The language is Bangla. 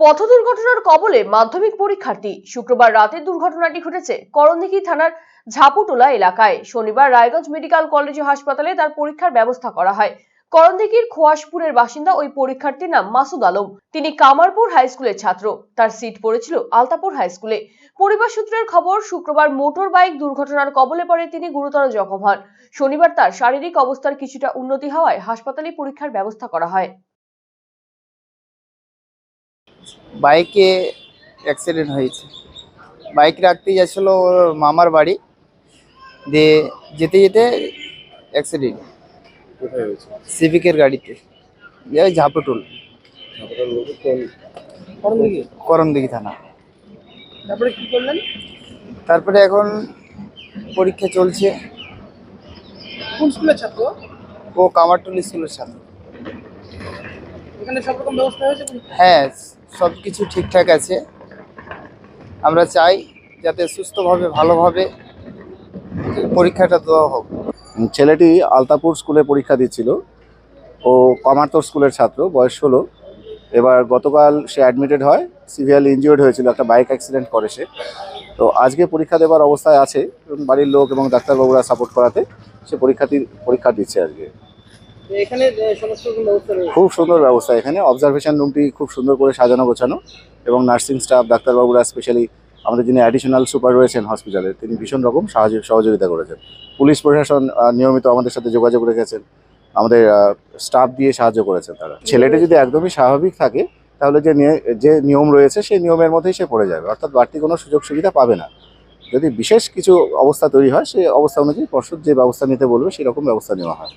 পথ দুর্ঘটনার কবলে মাধ্যমিক পরীক্ষার্থী শুক্রবার রাতে দুর্ঘটনাটি ঘটেছে করণদিঘি থানার ঝাপুটোলা এলাকায়। শনিবার রায়গঞ্জ মেডিকেল কলেজ ও হাসপাতালে তার পরীক্ষার ব্যবস্থা করা হয়। করণদিঘির খোয়াশপুরের বাসিন্দা ওই পরীক্ষার্থীর নাম মাসুদ আলম। তিনি কামারপুর হাই স্কুলের ছাত্র। তার সিট পড়েছিল আলতাপুর হাই স্কুলে। পরিবার সূত্রের খবর, শুক্রবার মোটর বাইক দুর্ঘটনার কবলে পড়ে তিনি গুরুতর জখম হন। শনিবার তার শারীরিক অবস্থার কিছুটা উন্নতি হওয়ায় হাসপাতালে পরীক্ষার ব্যবস্থা করা হয়। বাইকে অ্যাক্সিডেন্ট হয়েছে। বাইক রাখতে যাচ্ছিল ওর মামার বাড়ি। দিয়ে যেতে যেতে অ্যাক্সিডেন্ট কোথায় হয়েছে? সিভিকের গাড়িতে। ওই ঝাপটুল করণদিঘি থানা। তারপরে কি করলেন? তারপরে এখন পরীক্ষা চলছে। কোন স্কুলের ছাত্র? ও কামারটুল স্কুলের ছাত্র। এখানে সব রকম ব্যবস্থা হয়েছে? হ্যাঁ সব কিছু ঠিকঠাক আছে। আমরা চাই যাতে সুস্থভাবে, ভালোভাবে পরীক্ষাটা দেওয়া হোক। ছেলেটি আলতাপুর স্কুলে পরীক্ষা দিচ্ছিল। ও কমার্তর স্কুলের ছাত্র, বয়স ষোলো। এবার গতকাল সে অ্যাডমিটেড হয় সিভিয়ারলি ইনজিওর্ড হয়েছিল, একটা বাইক অ্যাক্সিডেন্ট করে সে। তো আজকে পরীক্ষা দেওয়ার অবস্থায় আছে। বাড়ির লোক এবং ডাক্তারবাবুরা সাপোর্ট করাতে সে পরীক্ষার্থী পরীক্ষা দিচ্ছে আজকে। খুব সুন্দর ব্যবস্থা এখানে। অবজারভেশন রুমটি খুব সুন্দর করে সাজানো গোছানো এবং নার্সিং স্টাফ ডাক্তারবাবুরা স্পেশালি আমাদের যিনি অ্যাডিশনাল সুপার রয়েছেন হসপিটালে তিনি ভীষণ রকম সাহায্য, সহযোগিতা করেছেন। পুলিশ প্রশাসন নিয়মিত আমাদের সাথে যোগাযোগ রেখেছেন। আমাদের স্টাফ দিয়ে সাহায্য করেছেন তারা। ছেলেটা যদি একদমই স্বাভাবিক থাকে, তাহলে যে যে নিয়ম রয়েছে, সেই নিয়মের মধ্যেই সে পড়ে যাবে। অর্থাৎ বাড়তি কোনো সুযোগ সুবিধা পাবে না। যদি বিশেষ কিছু অবস্থা তৈরি হয় সেই অবস্থা অনুযায়ী পর্ষদ যে ব্যবস্থা নিতে বলবে, সেরকম ব্যবস্থা নেওয়া হয়।